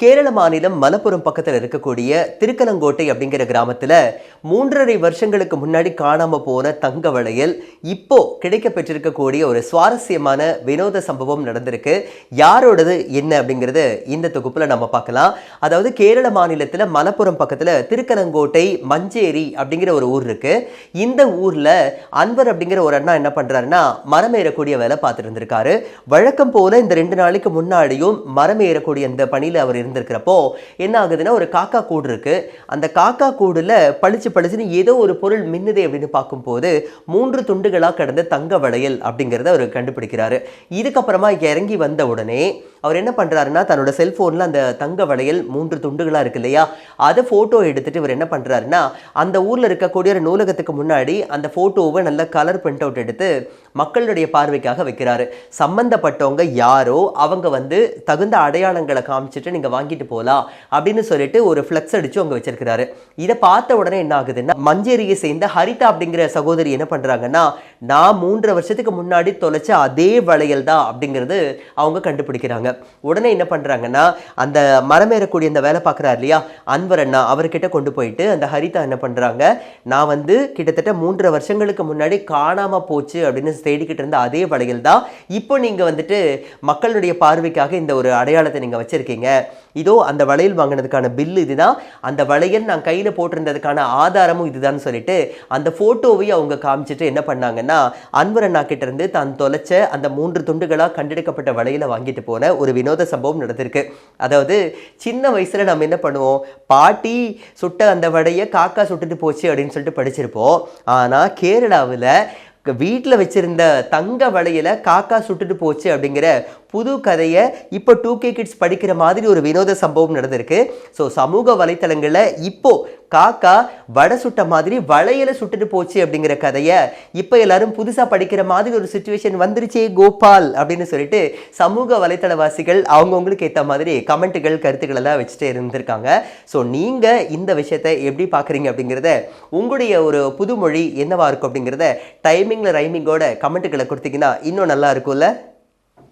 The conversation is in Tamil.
கேரள மாநிலம் மலப்புரம் பக்கத்தில் இருக்கக்கூடிய திருக்கலங்கோட்டை அப்படிங்கிற கிராமத்தில் மூன்றரை வருஷங்களுக்கு முன்னாடி காணாமல் போன தங்க வளையல் இப்போ கிடைக்க பெற்றிருக்கக்கூடிய ஒரு சுவாரஸ்யமான வினோத சம்பவம் நடந்திருக்கு. யாரோடது என்ன அப்படிங்கிறது இந்த தொகுப்பில் நம்ம பார்க்கலாம். அதாவது கேரள மாநிலத்தில் மலப்புரம் பக்கத்தில் திருக்கலங்கோட்டை மஞ்சேரி அப்படிங்கிற ஒரு ஊர் இருக்கு. இந்த ஊரில் அன்வர் அப்படிங்கிற ஒரு அண்ணா என்ன பண்ணுறாருன்னா மரம் ஏறக்கூடிய வேலை பார்த்துட்டு இருந்திருக்காரு. வழக்கம் போல இந்த ரெண்டு நாளைக்கு முன்னாடியும் மரம் ஏறக்கூடிய இந்த பணியில் அவர் இருந்திருக்கிறப்போ என்ன ஆகுதுன்னா ஒரு காக்கா கூடு இருக்குது அந்த காக்கா கூடில் பளிச்சு பளிச்சுன்னு ஏதோ ஒரு பொருள் மின்னுதே அப்படின்னு பார்க்கும்போது மூன்று துண்டுகளாக கடந்த தங்க வளையல் அப்படிங்கிறத அவர் கண்டுபிடிக்கிறாரு. இதுக்கப்புறமா இறங்கி வந்த உடனே அவர் என்ன பண்ணுறாருன்னா தன்னோட செல்ஃபோனில் அந்த தங்க வளையல் மூன்று துண்டுகளாக இருக்கு இல்லையா? அதை ஃபோட்டோ எடுத்துகிட்டு இவர் என்ன பண்ணுறாருன்னா அந்த ஊரில் இருக்கக்கூடிய ஒரு நூலகத்துக்கு முன்னாடி அந்த ஃபோட்டோவை நல்ல கலர் பிரிண்ட் அவுட் எடுத்து மக்களுடைய பார்வைக்காக வைக்கிறாரு. சம்மந்தப்பட்டவங்க யாரோ அவங்க வந்து தகுந்த அடையாளங்களை காமிச்சிட்டு நீங்கள் வாங்கிட்டு போகலாம் அப்படின்னு சொல்லிட்டு ஒரு ஃப்ளெக்ஸ் அடித்து அவங்க வச்சிருக்கிறாரு. இதை பார்த்த உடனே என்ன ஆகுதுன்னா மஞ்சேரியை சேர்ந்த ஹரிதா அப்படிங்கிற சகோதரி என்ன பண்ணுறாங்கன்னா நான் மூன்று வருஷத்துக்கு முன்னாடி தொலைச்ச அதே வளையல் தான் அப்படிங்கிறது அவங்க கண்டுபிடிக்கிறாங்க. உடனே என்ன பண்ணுறாங்கன்னா அந்த மரம் ஏறக்கூடிய அந்த வேலை பார்க்குறாரு இல்லையா அன்வர் அண்ணா அவர்கிட்ட கொண்டு போயிட்டு அந்த ஹரிதா என்ன பண்ணுறாங்க நான் வந்து கிட்டத்தட்ட மூன்றரை வருஷங்களுக்கு முன்னாடி காணாமல் போச்சு அப்படின்னு தேடிக்கிட்டு இருந்த அதே வலையில் தான் இப்போ நீங்கள் வந்துட்டு மக்களுடைய பார்வைக்காக இந்த ஒரு அடையாளத்தை நீங்கள் வச்சுருக்கீங்க. இதோ அந்த வளையல் வாங்கினதுக்கான பில்லு இதுதான். அந்த வளையல் நான் கையில் போட்டிருந்ததுக்கான ஆதாரமும் இதுதான் சொல்லிட்டு அந்த ஃபோட்டோவையும் அவங்க காமிச்சிட்டு என்ன பண்ணாங்கன்னா அன்வர் அண்ணா தான் தொலைச்ச அந்த மூன்று துண்டுகளாக கண்டெடுக்கப்பட்ட வளையலை வாங்கிட்டு போன ஒரு வினோத சம்பவம் நடந்திருக்கு. அதாவது சின்ன வயசுல நம்ம என்ன பண்ணுவோம்? பாட்டி சுட்ட அந்த வடையை காக்கா சுட்டுட்டு போச்சு அப்படின்னு சொல்லிட்டு படிச்சிருப்போம். ஆனால் கேரளாவில் வீட்டில் வச்சிருந்த தங்க வலையில் காக்கா சுட்டுட்டு போச்சு அப்படிங்கிற புது கதையை இப்போ டூ கே கிட்ஸ் படிக்கிற மாதிரி ஒரு வினோத சம்பவம் நடந்திருக்கு. ஸோ சமூக வலைத்தளங்களில் இப்போது காக்கா வடை சுட்ட மாதிரி வளையலை சுட்டுட்டு போச்சு அப்படிங்கிற கதையை இப்போ எல்லாரும் புதுசாக படிக்கிற மாதிரி ஒரு சுச்சுவேஷன் வந்துருச்சே கோபால் அப்படின்னு சொல்லிட்டு சமூக வலைத்தளவாசிகள் அவங்கவுங்களுக்கு ஏற்ற மாதிரி கமெண்ட்டுகள் கருத்துக்கள் எல்லாம் வச்சுட்டு இருந்திருக்காங்க. ஸோ நீங்கள் இந்த விஷயத்தை எப்படி பார்க்குறீங்க அப்படிங்கிறத உங்களுடைய ஒரு புதுமொழி என்னவாக இருக்கும் அப்படிங்கிறத டைமிங்கில் ரைமிங்கோட கமெண்ட்டுகளை கொடுத்தீங்கன்னா இன்னும் நல்லா இருக்கும்ல?